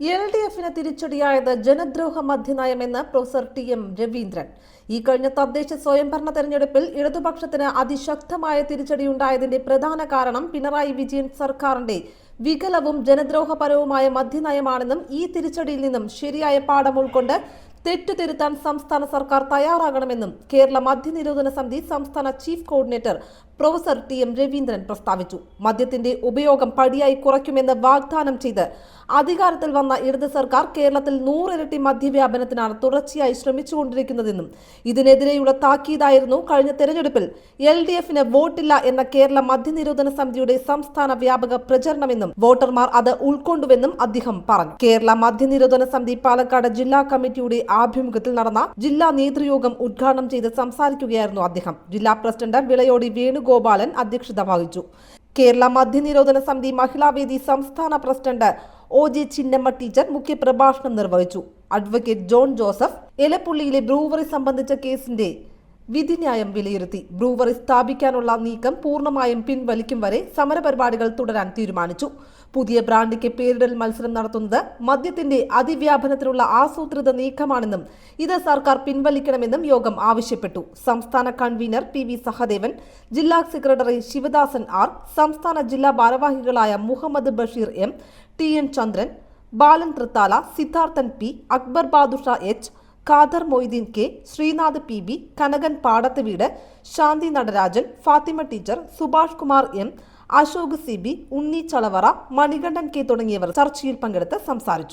L D എഫിന് തിരിച്ചടിയായത് ജനദ്രോഹ മധ്യനയമെന്ന് പ്രൊഫസർ ടി എം രവീന്ദ്രൻ. ഈ കഴിഞ്ഞ തദ്ദേശ സ്വയംഭരണ തെരഞ്ഞെടുപ്പിൽ ഇടതുപക്ഷത്തിന് അതിശക്തമായ തിരിച്ചടിയുണ്ടായതിന്റെ പ്രധാന കാരണം പിണറായി വിജയൻ സർക്കാരിന്റെ വികലവും ജനദ്രോഹപരവുമായ മധ്യനയമാണെന്നും ഈ തിരിച്ചടിയിൽ നിന്നും ശരിയായ പാഠം ഉൾക്കൊണ്ട് തെറ്റുതിരുത്താൻ സംസ്ഥാന സർക്കാർ തയ്യാറാകണമെന്നും കേരള മദ്യനിരോധന സമിതി സംസ്ഥാന chief coordinator professor T M Raveendran പ്രസ്താവിച്ചു. മദ്യത്തിന്റെ ഉപയോഗം പടിയായി കുറയ്ക്കുമെന്ന് വാഗ്ദാനം ചെയ്ത് അധികാരത്തിൽ വന്ന ഇടത് സർക്കാർ കേരളത്തിൽ നൂറിരട്ടി മദ്യവ്യാപനത്തിനാണ് തുടർച്ചയായി ശ്രമിച്ചുകൊണ്ടിരിക്കുന്നതെന്നും ഇതിനെതിരെയുള്ള താക്കീതായിരുന്നു കഴിഞ്ഞ തെരഞ്ഞെടുപ്പിൽ എൽ ഡി എഫിന് വോട്ടില്ല എന്ന കേരള മദ്യനിരോധന സമിതിയുടെ സംസ്ഥാന വ്യാപക പ്രചരണമെന്നും വോട്ടർമാർ അത് ഉൾക്കൊണ്ടുവെന്നും അദ്ദേഹം പറഞ്ഞു. കേരള മദ്യനിരോധന സമിതി പാലക്കാട് ജില്ലാ കമ്മിറ്റിയുടെ ആഭിമുഖ്യത്തിൽ നടന്ന ജില്ലാ നേതൃയോഗം ഉദ്ഘാടനം ചെയ്ത് സംസാരിക്കുകയായിരുന്നു അദ്ദേഹം. ജില്ലാ പ്രസിഡന്റ് വിളയോടി വേണുഗോപാലൻ അധ്യക്ഷത വഹിച്ചു. കേരള മദ്യനിരോധന സമിതി മഹിളാവേദി സംസ്ഥാന president O J Chinnamma teacher മുഖ്യ പ്രഭാഷണം നിർവഹിച്ചു. അഡ്വക്കേറ്റ് ജോൺ ജോസഫ് എലപ്പുള്ളിയിലെ ബ്രൂവറി സംബന്ധിച്ച കേസിന്റെ വിധിന്യായം വിലയിരുത്തി. ബ്രൂവറി സ്ഥാപിക്കാനുള്ള നീക്കം പൂർണമായും പിൻവലിക്കും വരെ സമരപരിപാടികൾ തുടരാൻ തീരുമാനിച്ചു. പുതിയ ബ്രാൻഡിക്ക് പേരിടൽ മത്സരം നടത്തുന്നത് മദ്യത്തിന്റെ അതിവ്യാപനത്തിനുള്ള ആസൂത്രിത നീക്കമാണെന്നും ഇത് സർക്കാർ പിൻവലിക്കണമെന്നും യോഗം ആവശ്യപ്പെട്ടു. സംസ്ഥാന കൺവീനർ പി വി സഹദേവൻ ജില്ലാ സെക്രട്ടറി ശിവദാസൻ ആർ സംസ്ഥാന ജില്ലാ ഭാരവാഹികളായ Muhammad Basheer M T N Chandran Balan Thrithala Siddharthan P Akbar Badusha H Khader Moideen K Sreenath P B Kanakan പാടത്ത് വീട് Shanthi Natarajan Fathima teacher Subhash Kumar M Ashok C B Unni Chalavara Manikandan K തുടങ്ങിയവർ ചർച്ചയിൽ പങ്കെടുത്ത് സംസാരിച്ചു.